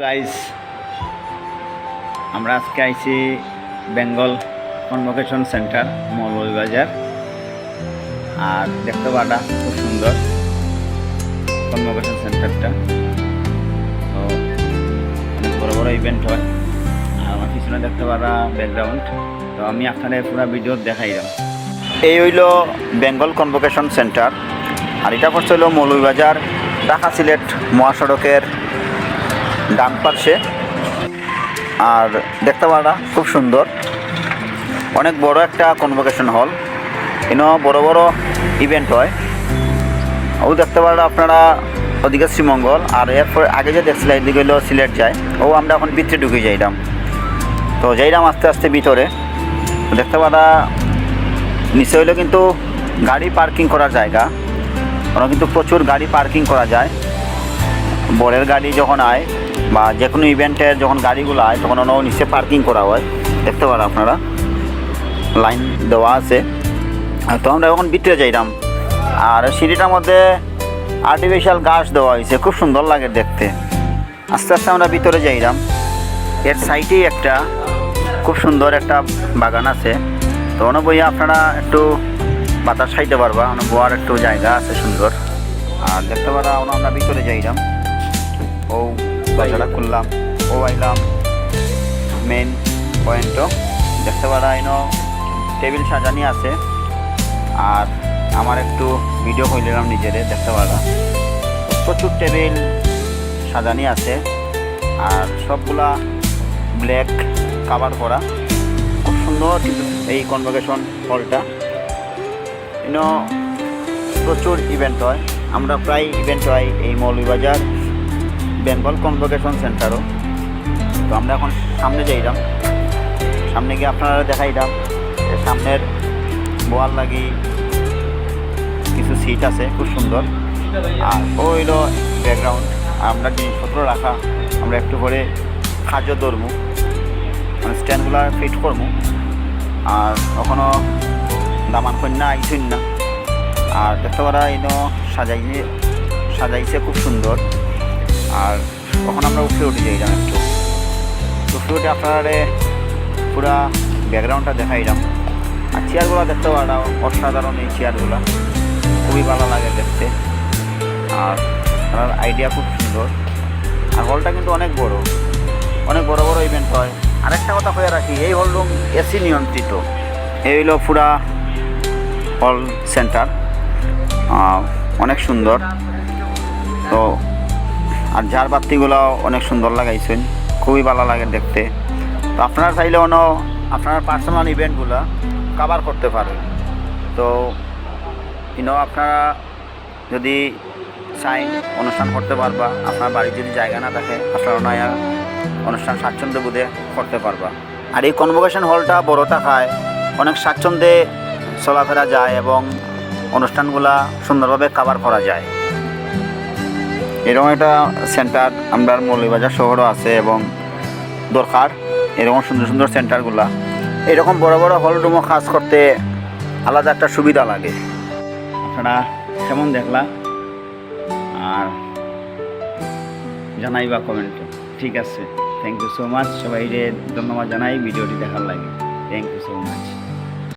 Guys আমরা আজকে আইছি বেঙ্গল কনভোকেশন সেন্টার মৌলভীবাজার আর দেখতে পাটা খুব সুন্দর কনভোকেশন সেন্টারটা। তো অনেক বড় বড় ইভেন্ট হয়। আর আমার পিছনে দেখতে পারা ব্যাকগ্রাউন্ড তো আমি আপনাদের পুরো ভিডিও দেখাইলাম এই হইল বেঙ্গল কনভোকেশন সেন্টার। আর এটা পড়ছে হলো মৌলভীবাজার ঢাকা সিলেট মহাসড়কের ডান পার্শ্বে আর দেখতে পারা খুব সুন্দর। অনেক বড় একটা কনভোকেশন হল এখানে বড় বড় ইভেন্ট হয়। ও দেখতে পারা আপনারা ওদিকে শ্রীমঙ্গল। আর এরপর আগে যে দেখছিলাম, এদিকে হলো সিলেট যায়। ও আমরা এখন ভিতরে ঢুকে যাইলাম। তো যাইলাম আস্তে আস্তে ভিতরে। দেখতে পারা নিচে হইলে কিন্তু গাড়ি পার্কিং করার জায়গা। ওখানে কিন্তু প্রচুর গাড়ি পার্কিং করা যায়। বরের গাড়ি যখন আয় বা যে কোনো ইভেন্টে যখন গাড়িগুলো আয়, তখন ওনাও নিচে পার্কিং করা হয়। দেখতে পারেন আপনারা। লাইন দেওয়া আছে। তো আমরা এখন ভিতরে যাইলাম আর সিঁড়িটার মধ্যে আর্টিফিশিয়াল গাছ দেওয়া হয়েছে। খুব সুন্দর লাগে দেখতে। আস্তে আস্তে আমরা ভিতরে যাইলাম এর সাইডেই একটা খুব সুন্দর একটা বাগান আছে। তো ওনা বইয়া আপনারা একটু বাতাস খাইতে পারবা। ওনা বোয়ার একটু জায়গা আছে সুন্দর। আর দেখতে পারা, আমরা ভিতরে যাইলাম ও দরজাটা খুললাম। ও আইলাম। মেন পয়েন্টও দেখতে পারা এনো টেবিল সাজানি আছে। আর আমার একটু ভিডিও কইলাম নিজেরে, দেখতে পারা। প্রচুর টেবিল সাজানি আছে। আর সবগুলা ব্ল্যাক কাভার করা। খুব সুন্দর এই কনভোকেশন হলটা ইনো প্রচুর ইভেন্ট হয়। আমরা প্রায় ইভেন্ট হয় এই মৌলভীবাজার। বেঙ্গল কনভোকেশন সেন্টারও। তো আমরা এখন সামনে যাইলাম সামনে গিয়ে আপনারা দেখাইলাম সামনের বোয়াল লাগি কিছু সিট আছে, খুব সুন্দর। আর ও হইল ব্যাকগ্রাউন্ড আমরা জিনিসপত্র রাখা, আমরা একটু করে খাদ্য ধরবো মানে স্ট্যান্ডগুলো ফিট করব আর কখনো দামান কন্যা আইসুন না। আর দেখতে পারা, এনো সাজাইছে সাজাইছে খুব সুন্দর। আর তখন আমরা উপরে উঠে যাইলাম একটু উপরে উঠে আপনারা পুরা ব্যাকগ্রাউন্ডটা দেখাইলাম। আর চেয়ারগুলো দেখতে পারা অসাধারণ এই চেয়ারগুলো। খুবই ভালো লাগে দেখতে। আর আপনার আইডিয়া খুব সুন্দর। আর হলটা কিন্তু অনেক বড়। অনেক বড় বড় ইভেন্ট হয়। আরেকটা কথা হয়ে রাখি, এই হল রুম এসি নিয়ন্ত্রিত। এই হলো পুরা হল সেন্টার অনেক সুন্দর। তো আর ঝাড় বাতিগুলো অনেক সুন্দর লাগাইছেন, খুবই ভালো লাগে দেখতে। তো আপনারা চাইলে অন্য আপনার পার্সোনাল ইভেন্টগুলো কাভার করতে পারেন। তো ইনো আপনারা যদি চাই অনুষ্ঠান করতে পারবা, আপনার বাড়ির যদি জায়গা না থাকে, আপনারা নয়া অনুষ্ঠান স্বাচ্ছন্দ্য বোধে করতে পারবা। আর এই কনভোকেশন হলটা বড় থাকায় অনেক স্বাচ্ছন্দ্যে চলাফেরা যায় এবং অনুষ্ঠানগুলা সুন্দরভাবে কাভার করা যায়। এরকম একটা সেন্টার আমরা মৌলভীবাজার শহরও আছে এবং দরকার। এরকম সুন্দর সুন্দর সেন্টারগুলা এরকম বড় বড় হল রুমও কাজ করতে আলাদা একটা সুবিধা লাগে। আপনারা কেমন দেখলা? আর জানাইবা কমেন্টে ঠিক আছে। থ্যাংক ইউ সো মাচ সবাই ধন্যবাদ জানাই। ভিডিওটি দেখার লাগে। Thank you so much